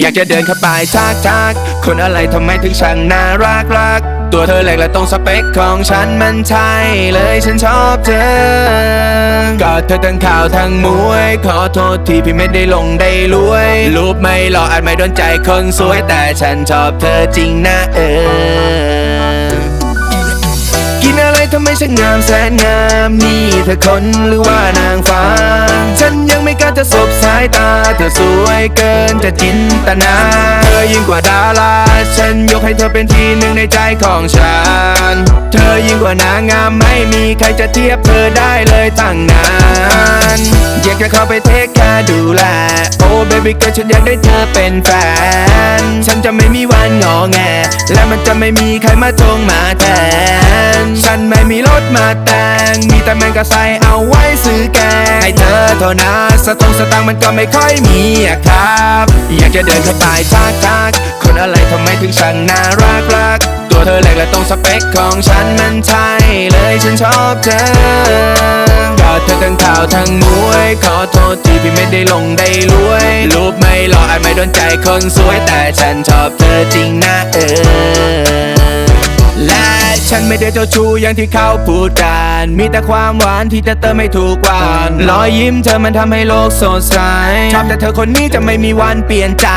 อยากจะเดินเข้าไปทักทักคนอะไรทำไมถึงช่างน่ารักรัก ตัวเธอเล็กและตรงสเปคของฉันมันใช่เลยฉันชอบเธอกอดเธอทั้งข่าวทั้งมวย ขอโทษที่พี่ไม่ได้ลงได้รวยรูปไม่หล่ออาจไม่โดนใจคนสวย แต่ฉันชอบเธอจริงนะเออ กินอะไรทำไมช่างงามแสนงามนี่เธอคนหรือว่านางฟ้าฉันย ก็จะสบสายตา เธอสวยเกินจะจินตนา เธอยิ่งกว่าดารา ฉันยกให้เธอเป็นที่หนึ่งในใจของฉัน เธอยิ่งกว่านางงามไม่มีใครจะเทียบเธอได้เลยตั้งนานอยากจะเข้าไปเทคแค่ดูแล โอ้เบบี้ก็ฉันอยากได้เธอเป็นแฟน ฉันจะไม่ แง และมันจะไม่มีใครมาทวงมาแทน ฉันไม่มีรถมาแต่ง มีแต่แมงกะไซเอาไว้ซื้อแกงให้เธอเท่านั้นสตงสตังมันก็ไม่ค่อยมีอะครับ อยากจะเดินเข้าไปทักทักคนอะไรทำไมถึงช่างน่ารักรักตัวเธอเล็กและตรงสเปคของฉันมันใช่เลยฉันชอบเธอกอดเธอทั้งข่าวทั้งมวย ขอโทษที่พี่ไม่ได้ลงได้รวยรูปไม่หล่ออาจไม่โดนใจคนสวยแต่ฉันชอบเธอจริงนะเออและฉันไม่ได้เจ้าชู้อย่างที่เขาพูดกัน มีแต่ความหวานที่จะเติมให้ทุกวันรอยยิ้มเธอมันทำให้โลกสดใส ชอบแต่เธอคนนี้จะไม่มีวันเปลี่ยนใจ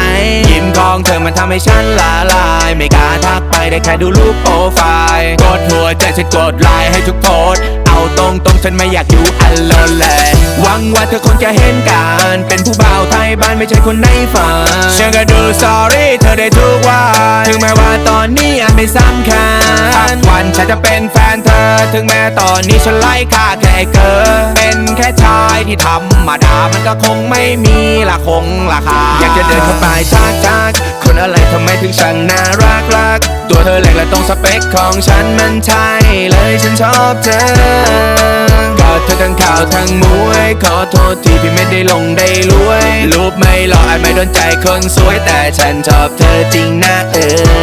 ยิ้มของเธอมันทำให้ฉันละลาย ไม่กล้าทักไปได้แค่ดูรูปโปรไฟล์ กดหัวใจฉันกดไลค์ให้ทุกโพสเอาตรงตรงฉันไม่อยากอยู่อันโลนเลย หวังว่าเธอคงจะเห็นกันเป็นผู้บ่าวไทยบ้านไม่ใช่คนในฝันฉันก็ดูสอรี่เธอได้ทุกวันถึงแม้ว่าตอนนี้อาจไม่สำคัญสักวันฉันจะเป็นแฟนเธอ ถึงแม้ตอนนี้ฉันไล่ค่าแค่เกินเป็นแค่ชายที่ธรรมดามันก็คงไม่มีละคงราคาอยากจะเดินเข้าไปทักทักคนอะไรทำไมถึงช่างน่ารักรักตัวเธอเล็กและตรงสเปคของฉันมันใช่เลยฉันชอบเธอ กอดเธอทั้งข่าวทั้งมวย ขอโทษที่พี่ไม่ได้ลงได้รวยรูปไม่หล่ออาจไม่โดนใจคนสวยแต่ฉันชอบเธอจริงนะเออ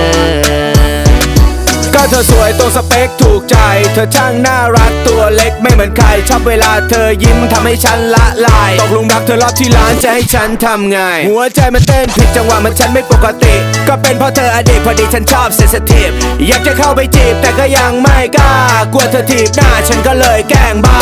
เธอสวยตรงสเปคถูกใจ เธอช่างน่ารักตัวเล็กไม่เหมือนใคร ชอบเวลาเธอยิ้มทำให้ฉันละลาย ตกลุมรักเธอรอบที่ร้านจะให้ฉันทำไง หัวใจมันเต้นผิดจังหวะมันฉันไม่ปกติ ก็เป็นเพราะเธออดีตพอดีฉันชอบเซนสทีฟอยากจะเข้าไปจีบแต่ก็ยังไม่กล้ากลัวเธอถีบหน้าฉันก็เลยแกล้งบ้า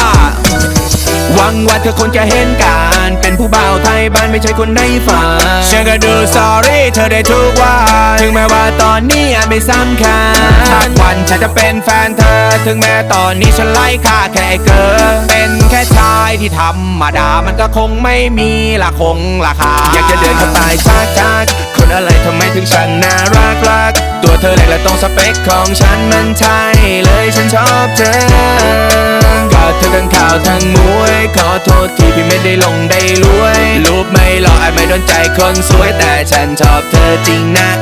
หวังว่าเธอคงจะเห็นกา รเป็นผู้บ่าวไทยบ้านไม่ใช่คนในฝันฉันก็ดูสอรี่เธอได้ทุกวัน ถึงแม้ว่าตอนนี้อาจไม่สำคัญสักวันฉันจะเป็นแฟนเธอ ถึงแม้ตอนนี้ฉันไล่ค่าแค่เกินเป็นแค่ชายที่ธรรมดามันก็คงไม่มีละคงราคาอยากจะเดินเข้าไปทักทักคน อะไรทำไมถึงฉันน่ารักรัก ตัวเธอแหลกและตรงสเปคของฉันมันใช่เลยฉันชอบเธอก็เธอทั้งข่าวทั้งมวย ขอโทษที่พี่ไม่ได้ลงได้รวยรูปไม่หล่ออาจไม่โดนใจคนสวยแต่ฉันชอบเธอจริงนะ